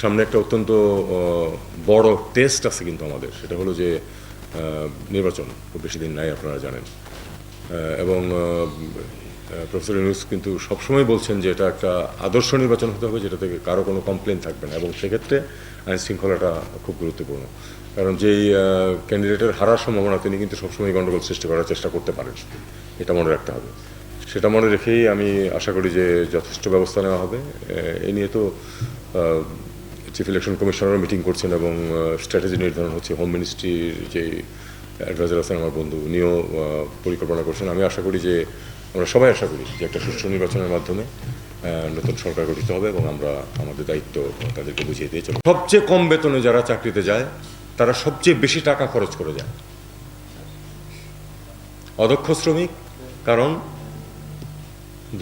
সামনে একটা অত্যন্ত বড় টেস্ট আছে কিন্তু আমাদের। সেটা হলো যে নির্বাচন, খুব বেশি দিন নাই আপনারা জানেন। এবং প্রফেসর ইউনুস কিন্তু সবসময় বলছেন যে এটা একটা আদর্শ নির্বাচন হতে হবে, যেটা থেকে কারও কোনো কমপ্লেন থাকবে না। এবং সেক্ষেত্রে আইন শৃঙ্খলাটা খুব গুরুত্বপূর্ণ। কারণ যেই ক্যান্ডিডেটের হারার সম্ভাবনা, তিনি কিন্তু সবসময় গণ্ডগোল সৃষ্টি করার চেষ্টা করতে পারেন। এটা মনে রাখতে হবে। সেটা মনে রেখেই আমি আশা করি যে যথেষ্ট ব্যবস্থা নেওয়া হবে। এ নিয়ে তো চিফ ইলেকশন কমিশনারও মিটিং করছেন এবং স্ট্র্যাটেজি নির্ধারণ হচ্ছে। হোম মিনিস্ট্রির যে অ্যাডভাইজার আছেন আমার বন্ধু, উনিও পরিকল্পনা করছেন। আমি আশা করি যে, আমরা সবাই আশা করি যে একটা সুষ্ঠু নির্বাচনের মাধ্যমে নতুন সরকার গঠিত হবে এবং আমরা আমাদের দায়িত্ব তাদেরকে বুঝিয়ে দিয়ে চলব। সবচেয়ে কম বেতনে যারা চাকরিতে যায়, তারা সবচেয়ে বেশি টাকা খরচ করে যায়। অদক্ষ শ্রমিক, কারণ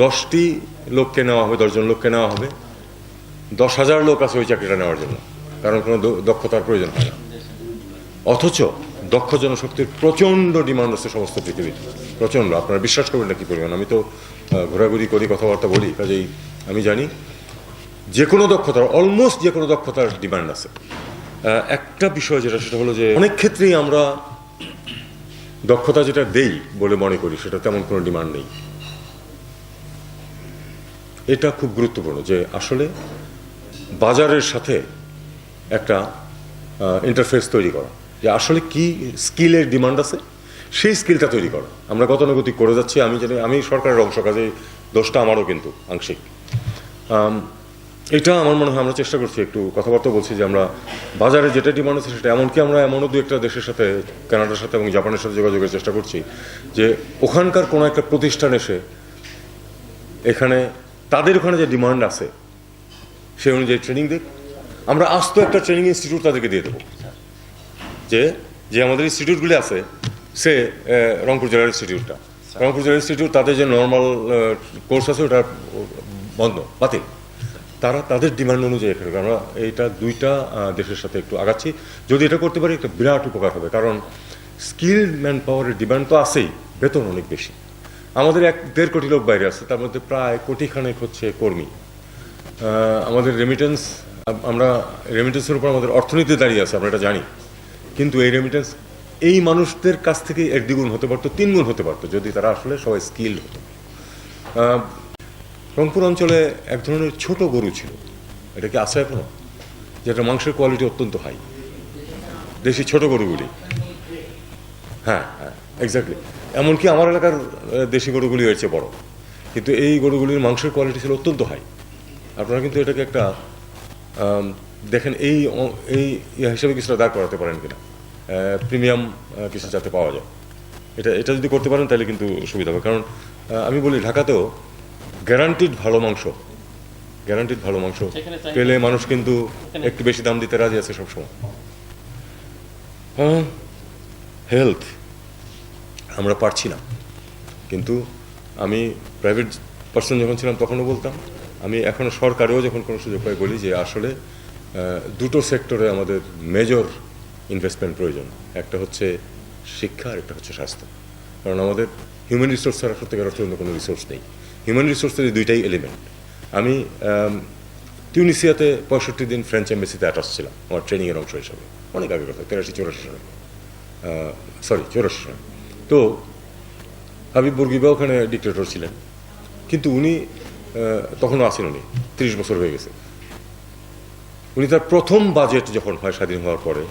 দশটি লোককে নেওয়া হবে, দশজন লোককে নেওয়া হবে। দশ হাজার লোক আছে ওই চাকরিটা নেওয়ার জন্য, কারণ কোনো দক্ষতার প্রয়োজন হয় না। অথচ দক্ষ জনশক্তির প্রচণ্ড ডিমান্ড আছে সমস্ত পৃথিবীর প্রচণ্ড, আপনারা বিশ্বাস করবেন না কি পরিমাণ আমি তো ঘোরাঘুরি করি, কথাবার্তা বলি, কাজেই আমি জানি, যে কোনো দক্ষতার অলমোস্ট যে কোনো দক্ষতার ডিমান্ড আছে। একটা বিষয় যেটা, সেটা হলো যে অনেক ক্ষেত্রেই আমরা দক্ষতা যেটা দেই বলে মনে করি, সেটা তেমন কোনো ডিমান্ড নেই। এটা খুব গুরুত্বপূর্ণ যে আসলে বাজারের সাথে একটা ইন্টারফেস তৈরি করা। যে আসলে কি স্কিলের ডিমান্ড আছে, সেই স্কিলটা তৈরি করা। আমরা গতানুগতিক করে যাচ্ছি, আমি জানি, আমি সরকারের অংশ, কাজে দোষটা আমারও কিন্তু আংশিক। এটা আমার মনে হয়, আমরা চেষ্টা করছি একটু কথাবার্তা বলছি যে আমরা বাজারে যেটা ডিমান্ড আছে সেটা, এমনকি আমরা এমনও দু একটা দেশের সাথে, কানাডার সাথে এবং জাপানের সাথে যোগাযোগের চেষ্টা করছি যে ওখানকার কোনো একটা প্রতিষ্ঠান এসে এখানে, তাদের ওখানে যে ডিমান্ড আছে সেই অনুযায়ী ট্রেনিং দিক আমরা আস্ত একটা ট্রেনিং ইনস্টিটিউট তাদেরকে দিয়ে দেবো। যে যে আমাদের ইনস্টিটিউটগুলি আছে সে রংপুর জেলার ইনস্টিটিউটটা রংপুর জেলার ইনস্টিটিউট তাদের যে নর্মাল কোর্স আছে ওটা বন্ধ বাতিল। তারা তাদের ডিমান্ড অনুযায়ী এখানে আমরা এইটা দুইটা দেশের সাথে একটু আগাচ্ছি। যদি এটা করতে পারি একটা বিরাট উপকার হবে। কারণ স্কিল ম্যান পাওয়ারের ডিমান্ড তো আছেই বেতন অনেক বেশি। আমাদের এক দেড় কোটি লোক বাইরে আছে তার মধ্যে প্রায় কোটি খানেক হচ্ছে কর্মী। আমাদের রেমিটেন্স আমরা রেমিটেন্সের উপর আমাদের অর্থনীতি দাঁড়িয়ে আছে, আমরা এটা জানি। কিন্তু এই রেমিটেন্স এই মানুষদের কাছ থেকে এক দ্বিগুণ হতে পারতো, তিনগুণ হতে পারতো, যদি তারা আসলে সবাই স্কিল হতো। রংপুর অঞ্চলে এক ধরনের ছোট গরু ছিল, এটা কি আছে এখনও? যেটা মাংসের কোয়ালিটি অত্যন্ত হাই দেশি ছোট গরুগুলি। হ্যাঁ হ্যাঁ এক্স্যাক্টলি এমনকি আমার এলাকার দেশি গরুগুলি হয়েছে বড়। কিন্তু এই গরুগুলির মাংসের কোয়ালিটি ছিল অত্যন্ত হাই আপনারা কিন্তু এটাকে একটা দেখেন এই এই হিসাবে কিছুটা দাঁড় করাতে পারেন কিনা। প্রিমিয়াম কিছু যাতে পাওয়া যায়। এটা এটা যদি করতে পারেন তাহলে কিন্তু সুবিধা হবে। কারণ আমি বলি ঢাকাতেও গ্যারান্টিড ভালো মাংস গ্যারান্টিড ভালো মাংস পেলে মানুষ কিন্তু একটু বেশি দাম দিতে রাজি আছে সবসময়। হ্যাঁ হেলথ আমরা পারছি না। কিন্তু আমি প্রাইভেট পার্সন যখন ছিলাম তখনও বলতাম আমি এখনও সরকারেও যখন কোনো সুযোগ পাই বলি যে আসলে দুটো সেক্টরে আমাদের মেজর ইনভেস্টমেন্ট প্রয়োজন। একটা হচ্ছে শিক্ষা আর একটা হচ্ছে স্বাস্থ্য। কারণ আমাদের হিউম্যান রিসোর্স ছাড়া সত্যিকার অর্থে অন্য কোনো রিসোর্স নেই। হিউম্যান রিসোর্সের দুইটাই এলিমেন্ট আমি টিউনিসিয়াতে পঁয়ষট্টি দিন ফ্রেঞ্চ এম্বাসিতে অ্যাটাচ ছিলাম, আমার ট্রেনিংয়ের অংশ হিসাবে। অনেক আগে কথা, তেরাশি, চৌরাশি সালে। সরি চৌরাশি সালে। তো হাবিব বুর্গিবা ওখানে ডিক্টেটর ছিলেন। কিন্তু উনি তখনও আছেন উনি, ত্রিশ বছর হয়ে গেছে। উনি তার প্রথম বাজেট যখন হয় স্বাধীন হওয়ার পরে,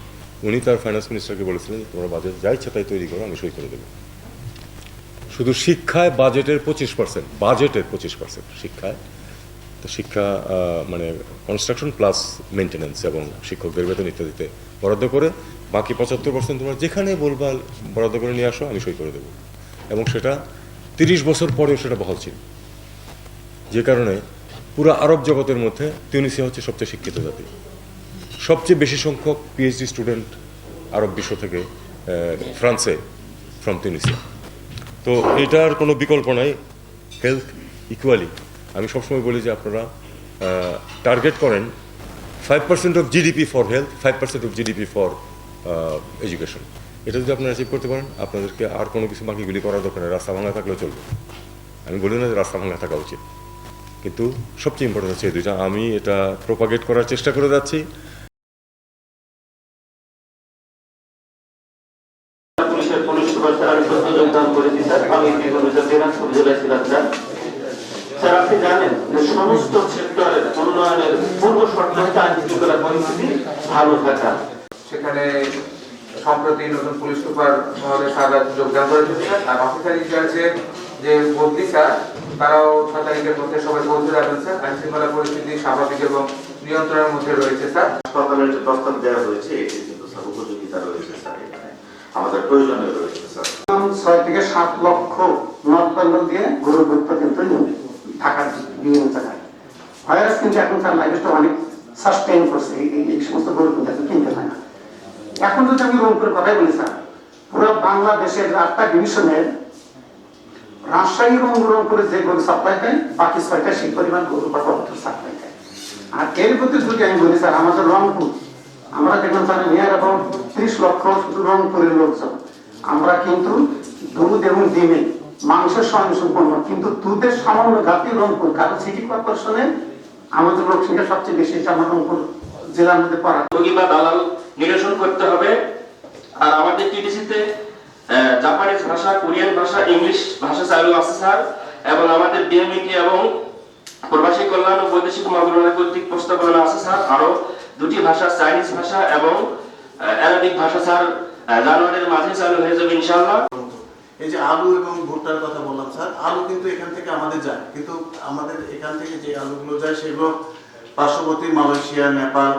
উনি তার ফাইন্যান্স মিনিস্টারকে বলেছিলেন যে, তোমরা বাজেট যা ইচ্ছা তাই তৈরি করো, আমি সই করে দেবো। শুধু শিক্ষায় বাজেটের পঁচিশ পার্সেন্ট বাজেটের পঁচিশ পার্সেন্ট শিক্ষায়। তো শিক্ষা মানে কনস্ট্রাকশন প্লাস মেনটেন্যান্স এবং শিক্ষকদের বেতন ইত্যাদিতে বরাদ্দ করে, বাকি পঁচাত্তর পার্সেন্ট তোমরা যেখানে বলবা বরাদ্দ করে নিয়ে আসো, আমি সই করে দেবো। এবং সেটা তিরিশ বছর পরেও সেটা বহাল ছিল। যে কারণে পুরো আরব জগতের মধ্যে তিউনিসিয়া হচ্ছে সবচেয়ে শিক্ষিত জাতি। সবচেয়ে বেশি সংখ্যক পিএইচডি স্টুডেন্ট আরব বিশ্ব থেকে ফ্রান্সে ফ্রম তিউনিসিয়া তো এটার কোনো বিকল্প নাই। হেলথ ইকুয়ালি আমি সবসময় বলি যে আপনারা টার্গেট করেন five percent of GDP for health five percent of GDP for education এটা যদি আপনারা অ্যাচিভ করতে পারেন, আপনাদেরকে আর কোনো কিছু বাকিগুলি করার দরকার রাস্তা ভাঙা থাকলেও চলবে। আমি বলি না যে রাস্তা ভাঙা থাকা উচিত। কিন্তু সবচেয়ে ইম্পর্টেন্ট হচ্ছে এই দুইটা। আমি এটা প্রোপাগেট করার চেষ্টা করে যাচ্ছি। স্যার আপনি জানেন যে সমস্ত সেক্টরের উন্নয়নের পূর্ব শর্ত হচ্ছে আইন শৃঙ্খলা পরিস্থিতি ভালো থাকা। সেখানে সম্প্রতি নতুন পুলিশ সুপার মহোদয় সাদা যোগদান করেছেন। আর অফিসার ইনচার্জে যে বদলি স্যার তারাও ছয় তারিখের মধ্যে সবাই পৌঁছে যাবেন স্যার। আইন শৃঙ্খলা পরিস্থিতি স্বাভাবিক এবং নিয়ন্ত্রণের মধ্যে রয়েছে স্যার। সরকারের যে প্রস্তাব দেওয়া হয়েছে এটি কিন্তু স্যার উপযোগিতা রয়েছে স্যার এখানে। আমাদের প্রয়োজনীয় রয়েছে স্যার। ছয় থেকে সাত লক্ষ বেঙ্গল দিয়ে গরু ভুক্ত কিন্তু ঢাকার বিভিন্ন জায়গায়। ভাইরাস কিন্তু এখন তার লাইফটা অনেক সাস্টেইন করছে। এই- সমস্ত গরু কিন্তু এখন কিনতে হয় না। এখন যদি আমি রংপুরের কথাই বলি স্যার পুরো বাংলাদেশের আটটা ডিভিশনের রাজশাহী এবং রংপুরে যে গরু সাপ্লাই দেয় বাকি ছয়টা সেই পরিমাণ গরু বা কবুতর সাপ্লাই দেয় আর এর প্রতি যদি আমি বলি, স্যার, আমাদের রংপুর, আমরা দেখলাম, স্যার নিয়ার অ্যাবাউট ত্রিশ লক্ষ রংপুরের লোকজন। আমরা কিন্তু দুধ এবং ডিমে মাংসের স্বয়ংসম্পন্ন কিন্তু দুধের সামান্য ঘাটতি রংপুর, কারণ সিটি কর্পোরেশনে আমাদের লোক সংখ্যা সবচেয়ে বেশি আমার রংপুর জেলার মধ্যে পড়া। রোগী বা দালাল নিরসন করতে হবে। আর আমাদের টিডিসিতে জাপানিজ ভাষা, কোরিয়ান ভাষা, ইংলিশ ভাষা চালু আছে, স্যার। এবং আমাদের বিএমইটি এবং প্রবাসী কল্যাণ ও বৈদেশিক মন্ত্রণালয় কর্তৃক প্রস্তাবনা আছে, স্যার আরও দুটি ভাষা, চাইনিজ ভাষা এবং অ্যারাবিক ভাষা, স্যার জানুয়ারির মাঝে চালু হয়ে যাবে, ইনশাআল্লাহ। এই যে আলু এবং ভুট্টার কথা বললাম, স্যার, আলু কিন্তু এখান থেকে আমাদের যায়। কিন্তু আমাদের এখান থেকে যে আলুগুলো যায়, সেগুলো পার্শ্ববর্তী মালয়েশিয়া, নেপাল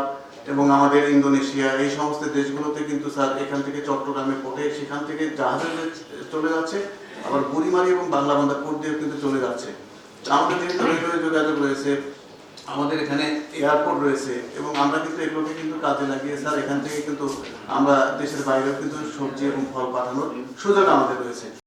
এবং আমাদের ইন্দোনেশিয়া, এই সমস্ত দেশগুলোতে কিন্তু স্যার এখান থেকে চট্টগ্রামে পোর্টে সেখান থেকে জাহাজে চলে যাচ্ছে, আবার বুড়িমারি এবং বাংলা বাংলাবান্ধা পোর্ট দিয়ে কিন্তু চলে যাচ্ছে। আমাদের যেহেতু রেলওয়ে যোগাযোগ রয়েছে, আমাদের এখানে এয়ারপোর্ট রয়েছে এবং আমরা কিন্তু এগুলোকে কিন্তু কাজে লাগিয়ে স্যার এখান থেকে কিন্তু আমরা দেশের বাইরেও কিন্তু সবজি এবং ফল পাঠানোর সুযোগ আমাদের রয়েছে।